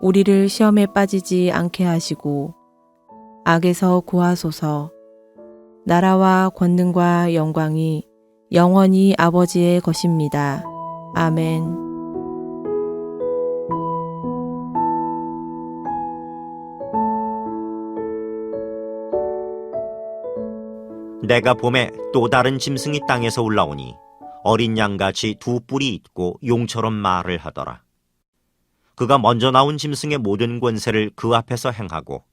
우리를 시험에 빠지지 않게 하시고 악에서 구하소서. 나라와 권능과 영광이 영원히 아버지의 것입니다. 아멘. 내가 봄에 또 다른 짐승이 땅에서 올라오니 어린 양같이 두 뿔이 있고 용처럼 말을 하더라. 그가 먼저 나온 짐승의 모든 권세를 그 앞에서 행하고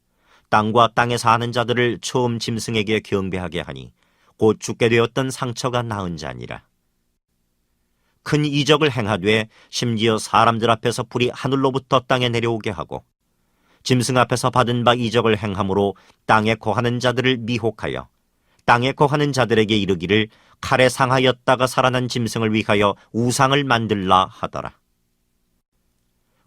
땅과 땅에 사는 자들을 처음 짐승에게 경배하게 하니 곧 죽게 되었던 상처가 나은 자니라. 큰 이적을 행하되 심지어 사람들 앞에서 불이 하늘로부터 땅에 내려오게 하고 짐승 앞에서 받은 바 이적을 행함으로 땅에 거하는 자들을 미혹하여 땅에 거하는 자들에게 이르기를 칼에 상하였다가 살아난 짐승을 위하여 우상을 만들라 하더라.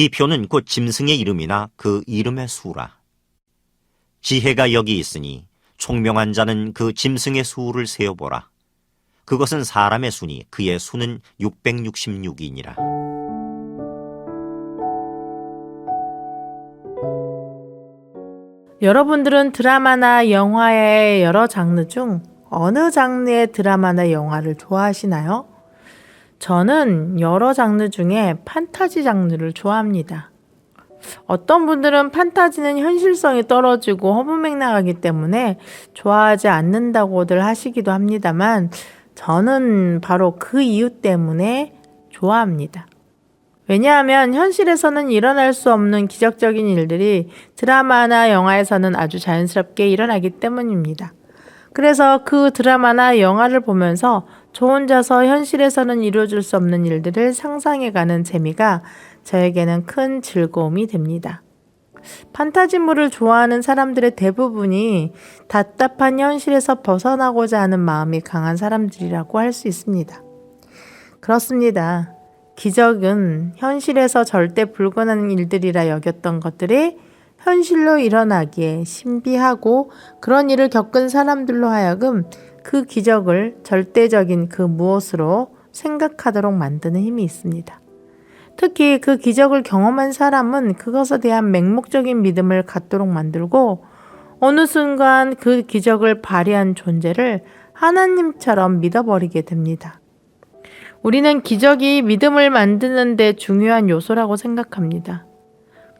이 표는 곧 짐승의 이름이나 그 이름의 수라. 지혜가 여기 있으니 총명한 자는 그 짐승의 수를 세어보라. 그것은 사람의 수니 그의 수는 666이니라. 여러분들은 드라마나 영화의 여러 장르 중 어느 장르의 드라마나 영화를 좋아하시나요? 저는 여러 장르 중에 판타지 장르를 좋아합니다. 어떤 분들은 판타지는 현실성이 떨어지고 허무맹랑하기 때문에 좋아하지 않는다고들 하시기도 합니다만 저는 바로 그 이유 때문에 좋아합니다. 왜냐하면 현실에서는 일어날 수 없는 기적적인 일들이 드라마나 영화에서는 아주 자연스럽게 일어나기 때문입니다. 그래서 그 드라마나 영화를 보면서 저 혼자서 현실에서는 이루어질 수 없는 일들을 상상해가는 재미가 저에게는 큰 즐거움이 됩니다. 판타지물을 좋아하는 사람들의 대부분이 답답한 현실에서 벗어나고자 하는 마음이 강한 사람들이라고 할 수 있습니다. 그렇습니다. 기적은 현실에서 절대 불가능한 일들이라 여겼던 것들이 현실로 일어나기에 신비하고 그런 일을 겪은 사람들로 하여금 그 기적을 절대적인 그 무엇으로 생각하도록 만드는 힘이 있습니다. 특히 그 기적을 경험한 사람은 그것에 대한 맹목적인 믿음을 갖도록 만들고 어느 순간 그 기적을 발휘한 존재를 하나님처럼 믿어버리게 됩니다. 우리는 기적이 믿음을 만드는데 중요한 요소라고 생각합니다.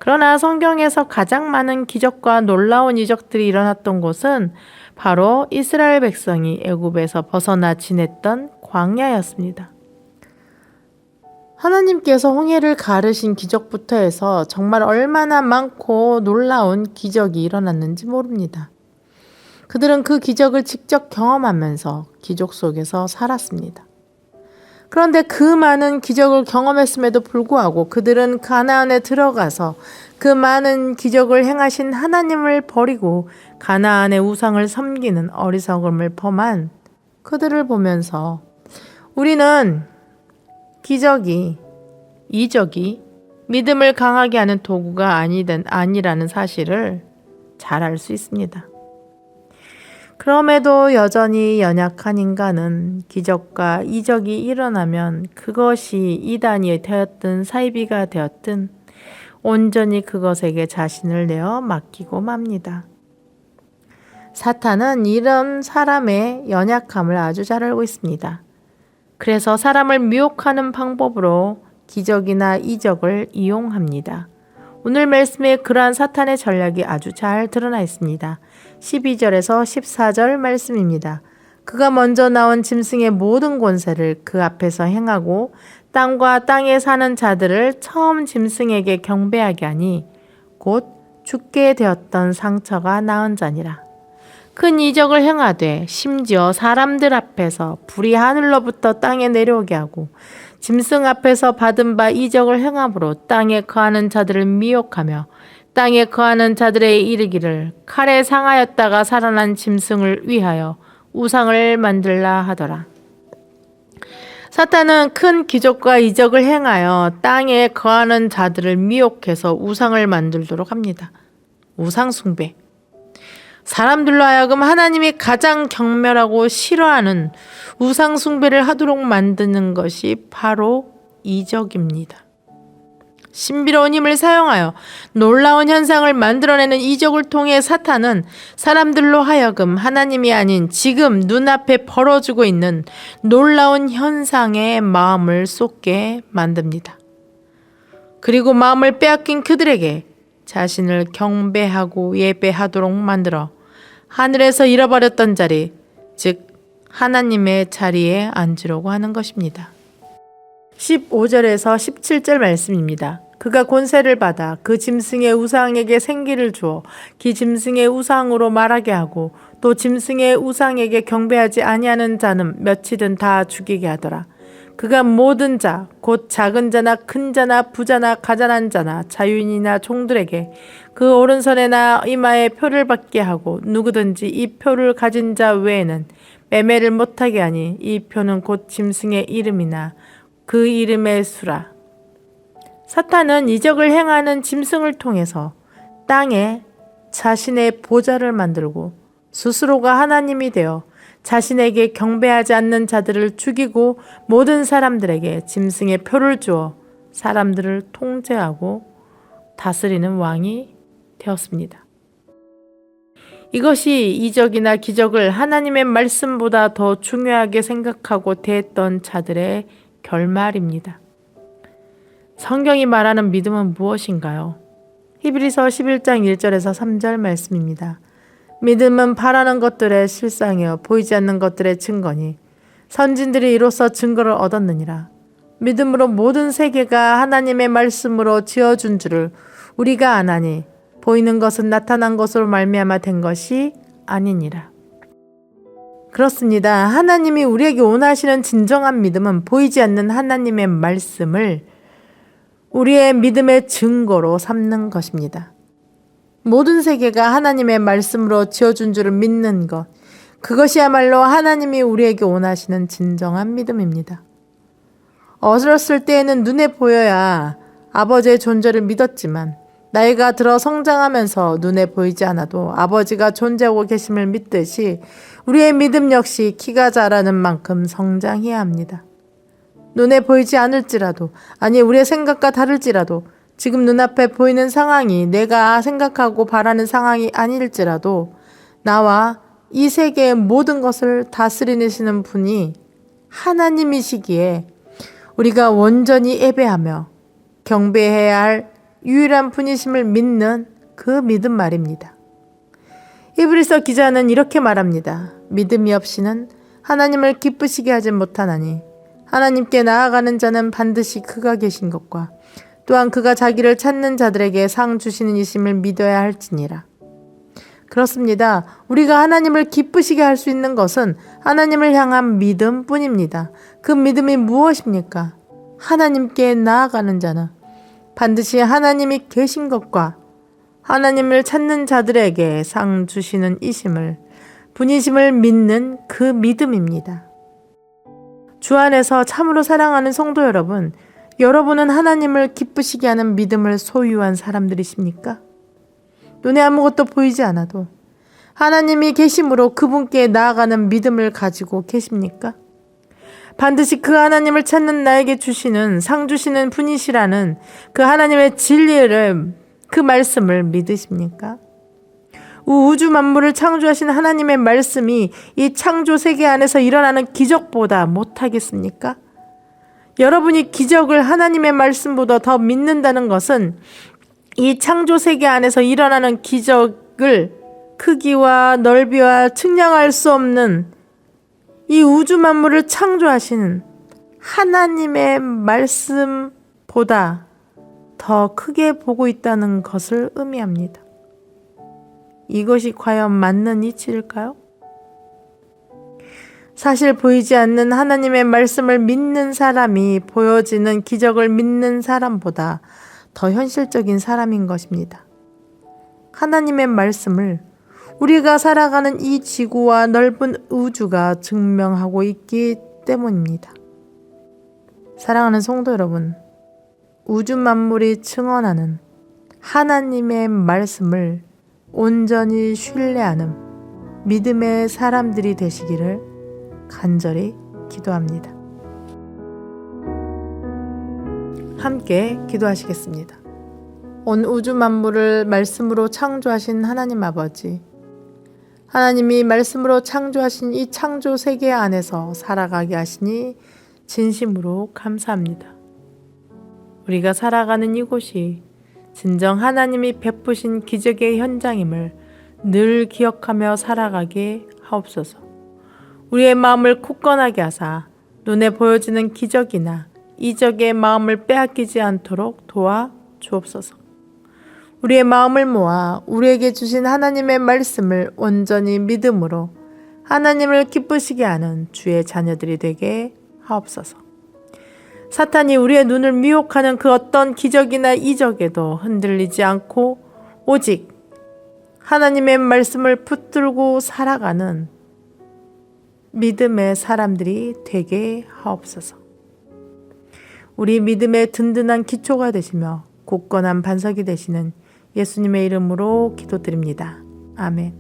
그러나 성경에서 가장 많은 기적과 놀라운 이적들이 일어났던 곳은 바로 이스라엘 백성이 애굽에서 벗어나 지냈던 광야였습니다. 하나님께서 홍해를 가르신 기적부터 해서 정말 얼마나 많고 놀라운 기적이 일어났는지 모릅니다. 그들은 그 기적을 직접 경험하면서 기적 속에서 살았습니다. 그런데 그 많은 기적을 경험했음에도 불구하고 그들은 가나안에 들어가서 그 많은 기적을 행하신 하나님을 버리고 가나안의 우상을 섬기는 어리석음을 범한 그들을 보면서 우리는 기적이 이적이 믿음을 강하게 하는 도구가 아니라는 사실을 잘 알 수 있습니다. 그럼에도 여전히 연약한 인간은 기적과 이적이 일어나면 그것이 이단이 되었든 사이비가 되었든 온전히 그것에게 자신을 내어 맡기고 맙니다. 사탄은 이런 사람의 연약함을 아주 잘 알고 있습니다. 그래서 사람을 미혹하는 방법으로 기적이나 이적을 이용합니다. 오늘 말씀에 그러한 사탄의 전략이 아주 잘 드러나 있습니다. 12절에서 14절 말씀입니다. 그가 먼저 나온 짐승의 모든 권세를 그 앞에서 행하고 땅과 땅에 사는 자들을 처음 짐승에게 경배하게 하니 곧 죽게 되었던 상처가 나은 자니라. 큰 이적을 행하되 심지어 사람들 앞에서 불이 하늘로부터 땅에 내려오게 하고 짐승 앞에서 받은 바 이적을 행함으로 땅에 거하는 자들을 미혹하며 땅에 거하는 자들의 이르기를 칼에 상하였다가 살아난 짐승을 위하여 우상을 만들라 하더라. 사탄은 큰 기적과 이적을 행하여 땅에 거하는 자들을 미혹해서 우상을 만들도록 합니다. 우상 숭배. 사람들로 하여금 하나님이 가장 경멸하고 싫어하는 우상 숭배를 하도록 만드는 것이 바로 이적입니다. 신비로운 힘을 사용하여 놀라운 현상을 만들어내는 이적을 통해 사탄은 사람들로 하여금 하나님이 아닌 지금 눈앞에 벌어지고 있는 놀라운 현상에 마음을 쏟게 만듭니다. 그리고 마음을 빼앗긴 그들에게 자신을 경배하고 예배하도록 만들어 하늘에서 잃어버렸던 자리, 즉 하나님의 자리에 앉으려고 하는 것입니다. 15절에서 17절 말씀입니다. 그가 권세를 받아 그 짐승의 우상에게 생기를 주어 그 짐승의 우상으로 말하게 하고 또 짐승의 우상에게 경배하지 아니하는 자는 몇이든 다 죽이게 하더라. 그가 모든 자, 곧 작은 자나 큰 자나 부자나 가난한 자나 자유인이나 종들에게 그 오른손에나 이마에 표를 받게 하고 누구든지 이 표를 가진 자 외에는 매매를 못하게 하니 이 표는 곧 짐승의 이름이나 그 이름의 수라. 사탄은 이적을 행하는 짐승을 통해서 땅에 자신의 보좌를 만들고 스스로가 하나님이 되어 자신에게 경배하지 않는 자들을 죽이고 모든 사람들에게 짐승의 표를 주어 사람들을 통제하고 다스리는 왕이 되었습니다. 이것이 이적이나 기적을 하나님의 말씀보다 더 중요하게 생각하고 대했던 자들의 결말입니다. 성경이 말하는 믿음은 무엇인가요? 히브리서 11장 1절에서 3절 말씀입니다. 믿음은 바라는 것들의 실상이요 보이지 않는 것들의 증거니 선진들이 이로써 증거를 얻었느니라. 믿음으로 모든 세계가 하나님의 말씀으로 지어준 줄을 우리가 아나니 보이는 것은 나타난 것으로 말미암아 된 것이 아니니라. 그렇습니다. 하나님이 우리에게 원하시는 진정한 믿음은 보이지 않는 하나님의 말씀을 우리의 믿음의 증거로 삼는 것입니다. 모든 세계가 하나님의 말씀으로 지어준 줄을 믿는 것. 그것이야말로 하나님이 우리에게 원하시는 진정한 믿음입니다. 어렸을 때에는 눈에 보여야 아버지의 존재를 믿었지만 나이가 들어 성장하면서 눈에 보이지 않아도 아버지가 존재하고 계심을 믿듯이 우리의 믿음 역시 키가 자라는 만큼 성장해야 합니다. 눈에 보이지 않을지라도, 아니, 우리의 생각과 다를지라도, 지금 눈앞에 보이는 상황이 내가 생각하고 바라는 상황이 아닐지라도, 나와 이 세계의 모든 것을 다스리시는 분이 하나님이시기에 우리가 온전히 예배하며 경배해야 할 유일한 분이심을 믿는 그 믿음 말입니다. 히브리서 기자는 이렇게 말합니다. 믿음이 없이는 하나님을 기쁘시게 하지 못하나니 하나님께 나아가는 자는 반드시 그가 계신 것과 또한 그가 자기를 찾는 자들에게 상 주시는 이심을 믿어야 할지니라. 그렇습니다. 우리가 하나님을 기쁘시게 할 수 있는 것은 하나님을 향한 믿음 뿐입니다. 그 믿음이 무엇입니까? 하나님께 나아가는 자는 반드시 하나님이 계신 것과 하나님을 찾는 자들에게 상 주시는 이심을 분이심을 믿는 그 믿음입니다. 주 안에서 참으로 사랑하는 성도 여러분, 여러분은 하나님을 기쁘시게 하는 믿음을 소유한 사람들이십니까? 눈에 아무것도 보이지 않아도 하나님이 계심으로 그분께 나아가는 믿음을 가지고 계십니까? 반드시 그 하나님을 찾는 나에게 주시는 상 주시는 분이시라는 그 하나님의 진리를 그 말씀을 믿으십니까? 우주 만물을 창조하신 하나님의 말씀이 이 창조 세계 안에서 일어나는 기적보다 못하겠습니까? 여러분이 기적을 하나님의 말씀보다 더 믿는다는 것은 이 창조 세계 안에서 일어나는 기적을 크기와 넓이와 측량할 수 없는 이 우주 만물을 창조하시는 하나님의 말씀보다 더 크게 보고 있다는 것을 의미합니다. 이것이 과연 맞는 이치일까요? 사실 보이지 않는 하나님의 말씀을 믿는 사람이 보여지는 기적을 믿는 사람보다 더 현실적인 사람인 것입니다. 하나님의 말씀을 우리가 살아가는 이 지구와 넓은 우주가 증명하고 있기 때문입니다. 사랑하는 성도 여러분, 우주 만물이 증언하는 하나님의 말씀을 온전히 신뢰하는 믿음의 사람들이 되시기를 간절히 기도합니다. 함께 기도하시겠습니다. 온 우주 만물을 말씀으로 창조하신 하나님 아버지, 하나님이 말씀으로 창조하신 이 창조 세계 안에서 살아가게 하시니 진심으로 감사합니다. 우리가 살아가는 이곳이 진정 하나님이 베푸신 기적의 현장임을 늘 기억하며 살아가게 하옵소서. 우리의 마음을 굳건하게 하사 눈에 보여지는 기적이나 이적의 마음을 빼앗기지 않도록 도와 주옵소서. 우리의 마음을 모아 우리에게 주신 하나님의 말씀을 온전히 믿음으로 하나님을 기쁘시게 하는 주의 자녀들이 되게 하옵소서. 사탄이 우리의 눈을 미혹하는 그 어떤 기적이나 이적에도 흔들리지 않고 오직 하나님의 말씀을 붙들고 살아가는 믿음의 사람들이 되게 하옵소서. 우리 믿음의 든든한 기초가 되시며 굳건한 반석이 되시는 예수님의 이름으로 기도드립니다. 아멘.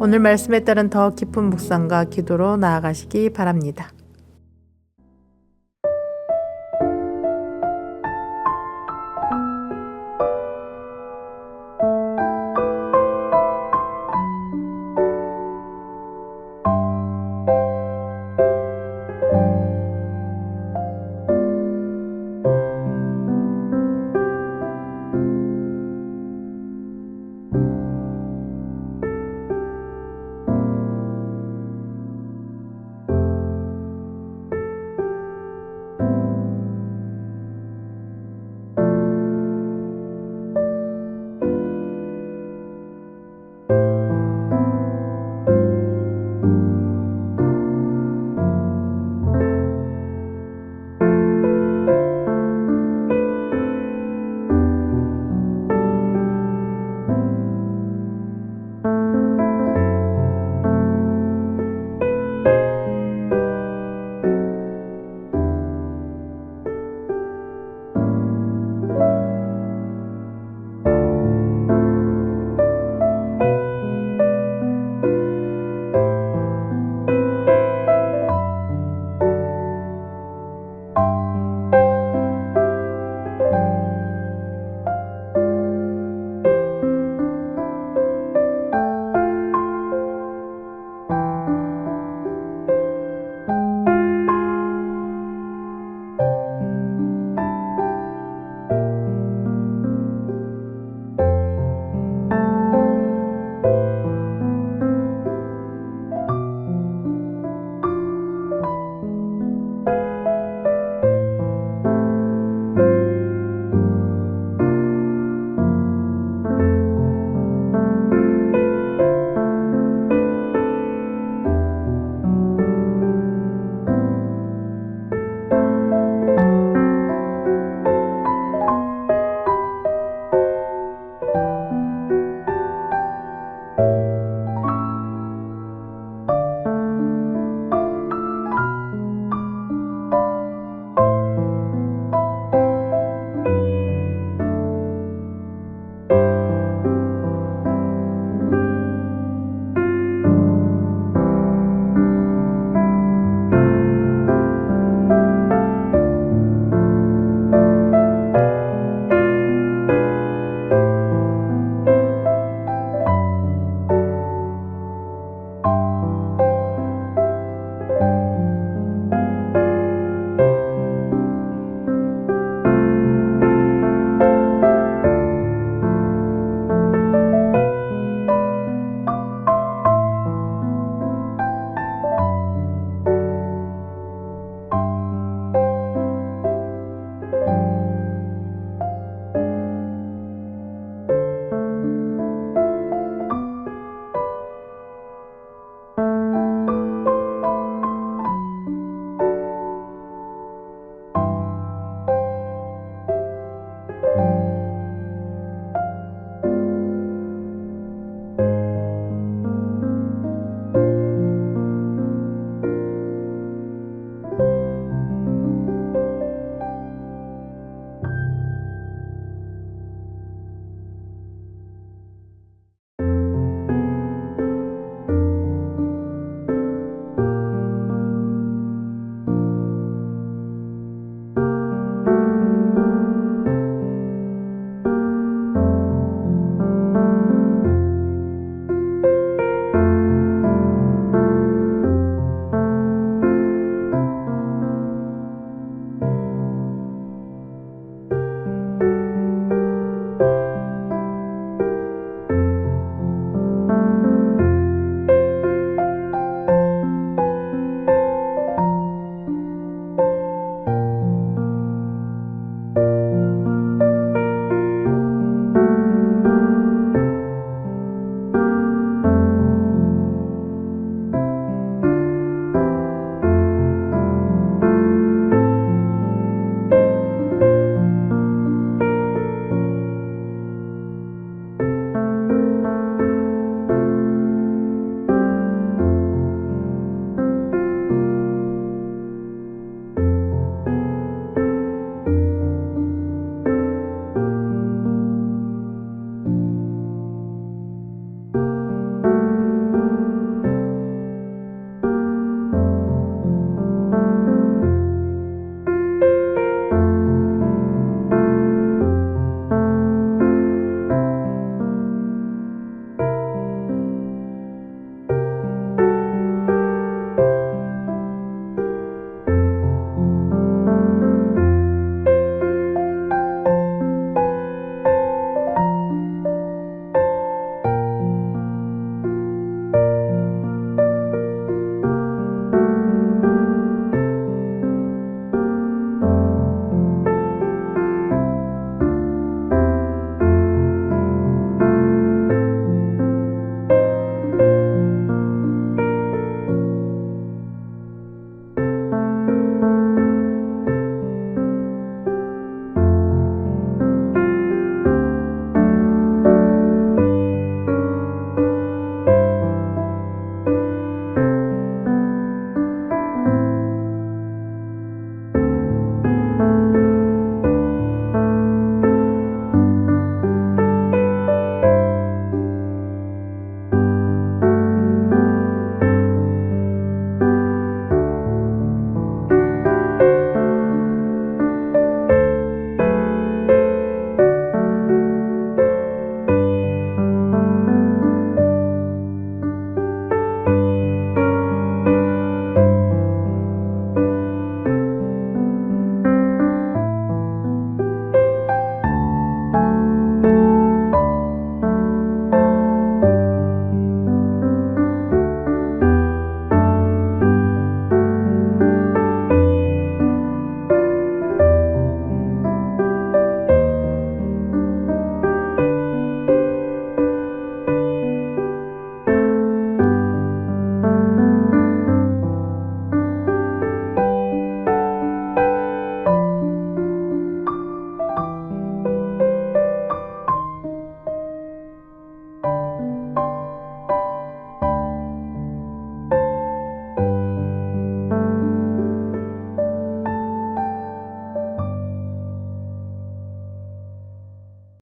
오늘 말씀에 따른 더 깊은 묵상과 기도로 나아가시기 바랍니다.